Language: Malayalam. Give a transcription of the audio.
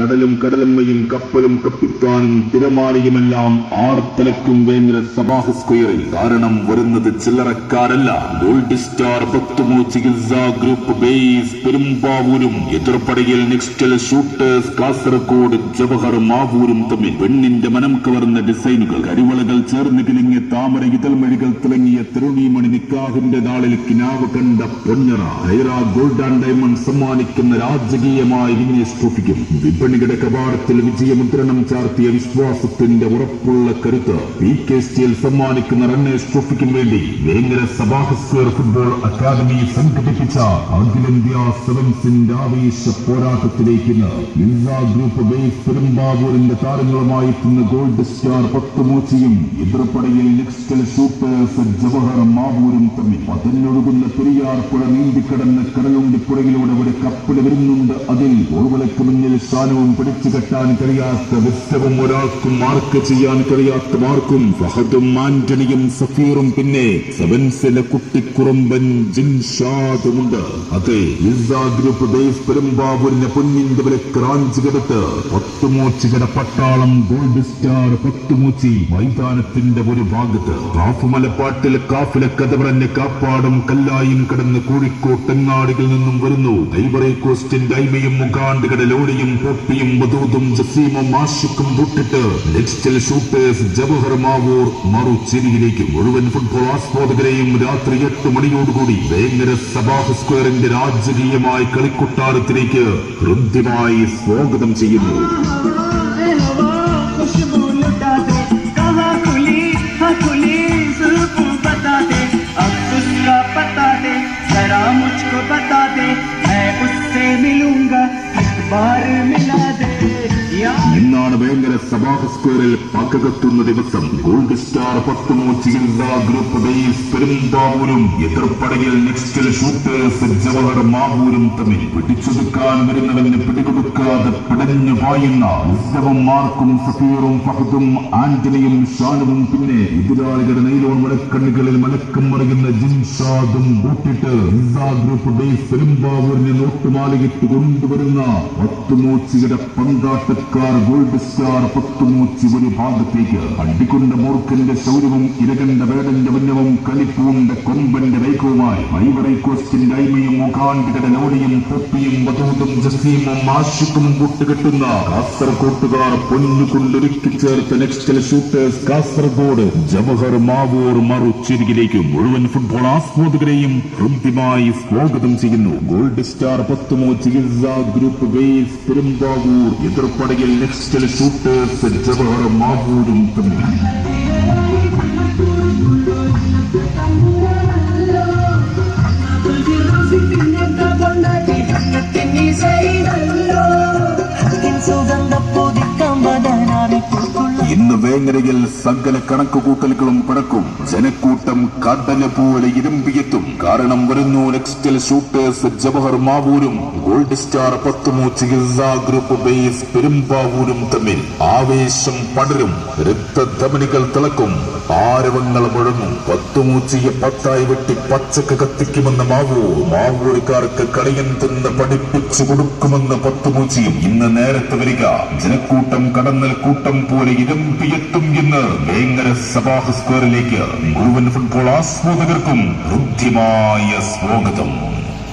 കടലും കടലമ്മയും കപ്പലും കപ്പിത്താനും തിരമാളിയുമെല്ലാം ആർത്തലക്കും വേങ്ങര സബാഹ് സ്ക്വയറിൽ. കാരണം വരുന്നത് ചില്ലറക്കാരല്ല. ഗോൾഡ് സ്റ്റാർ പത്തുമോ ചികിത്സ ഗ്രൂപ്പ് ബേസ് പെരുമ്പാവൂരും എതിർപ്പടയിൽ നെക്സ്റ്റൽ ഷൂട്ടേഴ്സ് കാസർഗോഡ് ജവഹർ മാവൂരും തമ്മിൽ പെണ്ണിന്റെ മനം കവർന്ന ഡിസൈനുകൾ. കരിവളകൾ ചേർന്ന് കിളിങ്ങിയ താമര ഇതൾമഴികൾ തിളങ്ങിയ തിരുണീമണി നിക്കാഹിന്റെ നാളിൽ കിനാവ് കണ്ട പൊന്നറ ഹൈറ ഗോൾഡ് ആൻഡ് ഡയമണ്ട് സമ്മാനിക്കുന്ന രാജകീയമായ വിഘ്നേഷ് ട്രോഫിക്കും വിപണിയുടെ കവാടത്തിൽ വിജയമുദ്രണം ചാർത്തിയ വിശ്വാസത്തിന്റെ ഉറപ്പുള്ള കരുത്ത് പി കെ സ്റ്റീൽ സമ്മാനിക്കുന്ന റണ്ണേഴ്സ് ട്രോഫിക്കും വേണ്ടി വേങ്ങര സബാഹസ്വർ ഫുട്ബോൾ അക്കാദമി സംഘടിപ്പിച്ച അഖിലേന്ത്യാ സെവൻസിന്റെ ആവേശ പോരാട്ടത്തിലേക്ക് ഇന്ന് ഗ്രൂപ്പ് ബേസ് പെരുമ്പാവൂരിന്റെ താരങ്ങളുമായി എത്തുന്ന ഗോൾഡ് സ്റ്റാർ പത്തുമൂച്ചിയും എതിർപ്പടയിൽ നെക്സ്റ്റൽ സൂപ്പേഴ്സ് ജവഹർ മാവൂരും തമ്മിൽ പതിനൊഴുകുന്ന പെരിയാർ പുഴ നീന്തിക്കടന്ന് കടലുണ്ടിപ്പുഴയിലൂടെ ഒരു കപ്പൽ വരുന്നുണ്ട്. അതിൽ ഓർവലക്ക് മുന്നിൽ സ്ഥാനവും പിടിച്ചു കെട്ടാൻ കഴിയാത്ത വിസ്തവും ഒരാൾക്കും മാർക്ക് ചെയ്യാൻ കഴിയാത്ത മാർക്കും ഫഹദും ആന്റണിയും സഫീറും പിന്നെ സെവൻസിലെ കുട്ടിക്കുറുമ്പൻ ജിൻഷാദുമുണ്ട്. അതെ ഗ്രൂപ്പ് ബേസ് പെരുമ്പാവൂരിനെ പൊന്നിന്റെ വില ക്രാഞ്ച് കെടുത്ത് പത്തുമൂച്ചികട പട്ടാളം ഗോൾഡ് സ്റ്റാർ പത്തുമൂച്ചി മൈതാനത്തിന്റെ ഒരു ഭാഗത്ത്. കാഫ് മലപ്പാട്ടിൽ കാഫിലെ കഥ പറഞ്ഞ് കാപ്പാടും കല്ലായും കടന്ന് കോഴിക്കോട്ടെങ്ങാടികളിൽ നിന്നും വരുന്നു. ഐവറി കോസ്റ്റിന്റെ ഐമയും മുഖാണ്ടുകളുടെ ലോഡിയും പൊട്ടിയും ബദൂതും ജസീമും ആഷിക്കും പൊട്ടിട്ട് നെക്സ്റ്റിൽ ഷൂട്ടേഴ്സ് ജവഹർ മാവൂർ മറുചേരിയിലേക്ക് മുഴുവൻ ഫുട്ബോൾ ആസ്വാദകരെയും രാത്രി എട്ട് മണിയോടുകൂടി വേങ്ങര സബാഹ് സ്ക്വയറിന്റെ രാജകീയമായ കളിക്കൊട്ടാരത്തിലേക്ക് ഹൃദ്യമായി സ്വാഗതം ചെയ്യുന്നു. ഇന്നാണ് സബാഹ സ്ക്വയറിൽ പക്കകത്തുന്ന ദിവസം ഗോൾഡ് സ്റ്റാർ പത്തുമോ ചികിത്സാ ഗ്രൂപ്പ് ബേസ് പെരുമ്പാവൂരും എതിർപ്പടയിൽ നെക്സ്റ്റൽ ഷൂട്ടേഴ്സ് ജവഹർ മാവൂരും തമ്മിൽ പിടിച്ചൊതുക്കാൻ വരുന്നവന് പിടികൊടുക്കാതെ പിടഞ്ഞു പായുന്ന ഉത്സവം മാർക്കും സഫീറും ഫഹദും ആന്റണിയും ഷാനുവും പിന്നെ എതിരാളികളുടെ നൈലോൺ മലക്കണ്ണുകളിൽ മലക്കം മറിയുന്ന ജിൻഷാദും കൂട്ടിട്ട് ഗ്രൂപ്പ് ബേസ് പെരുമ്പാവൂരിനെ നോട്ടുമാലയിട്ട് കൊണ്ടുവരുന്ന പത്തുമൂച്ചിയുടെ പങ്കാട്ടക്കാർ ഗോൾഡ് സ്റ്റാർ പത്തുമൂച്ചി ഒരു ഭാഗത്തേക്ക് അടിക്കൊണ്ട മൂർഖന്റെ ശൗര്യവും ഇരകണ്ട വേടന്റെ വന്യവും കളിപ്പൂണ്ട കൊമ്പന്റെ വൈകവുമായി ഐവറി കോസ്റ്റിന്റെ അയ്മയും മുഖാണ്ടുകളുടെ ലോണിയും പൊപ്പിയും വധൂതും ജസീമും ആശുക്കും കൂട്ടുകെട്ടുന്ന കാസർകോട്ടുകാർ പൊന്നുകൊണ്ടൊരുക്കി ചേർത്ത നെക്സ്റ്റ് ഷൂട്ടേഴ്സ് കാസർഗോഡ് ജവഹർ മാവൂർ മറുചേരിയിലേക്ക് മുഴുവൻ ഫുട്ബോൾ ആസ്വാദകരെയും ഹൃദ്യമായി സ്വാഗതം ചെയ്യുന്നു. ഗോൾഡ് സ്റ്റാർ പത്തുമോ ചികിത്സാ ഗ്രൂപ്പ് ബേസ് പെരുമ്പാവൂർ എതിർപ്പടയിൽ നെക്സ്റ്റ് ഷൂട്ടേഴ്സ് ജവഹർ മാവൂരും തമ്മിൽ. ഇന്ന് വേങ്ങരയിൽ സകല കണക്കുകൂട്ടലുകളും പടക്കും. ജനക്കൂട്ടം കടല പോലെ ഇരുമ്പിയെത്തും. കാരണം വരുന്നു നെക്സ്റ്റൽ ഷൂട്ടേഴ്സ് ജവഹർ മാവൂരും ഗോൾഡ് സ്റ്റാർ പത്തുമോ ചികിത്സാ ഗ്രൂപ്പ് ബേസ് പെരുമ്പാവൂരും തമ്മിൽ. ആവേശം പടരും രക്തധമനികൾ തിളക്കും. ആരവങ്ങൾ മുഴങ്ങും. പത്തുമൂച്ചിയെ പത്തായി വെട്ടി പച്ചക്ക് കത്തിക്കുമെന്ന് മാവൂർ മാവൂരുകാർക്ക് കളിയൻ തിന്ന് പഠിപ്പിച്ചു കൊടുക്കുമെന്ന് പത്തുമൂച്ചിയും ഇന്ന് നേരത്തെ വരിക. ജനക്കൂട്ടം കടന്നൽ കൂട്ടം പോലെ ഇരമ്പിയെത്തും എന്ന് വേങ്ങര സബാഹ് സ്ക്വയറിലേക്ക് മുഴുവൻ ഫുട്ബോൾ ആസ്വാദകർക്കും ഹൃദ്യമായ സ്വാഗതം.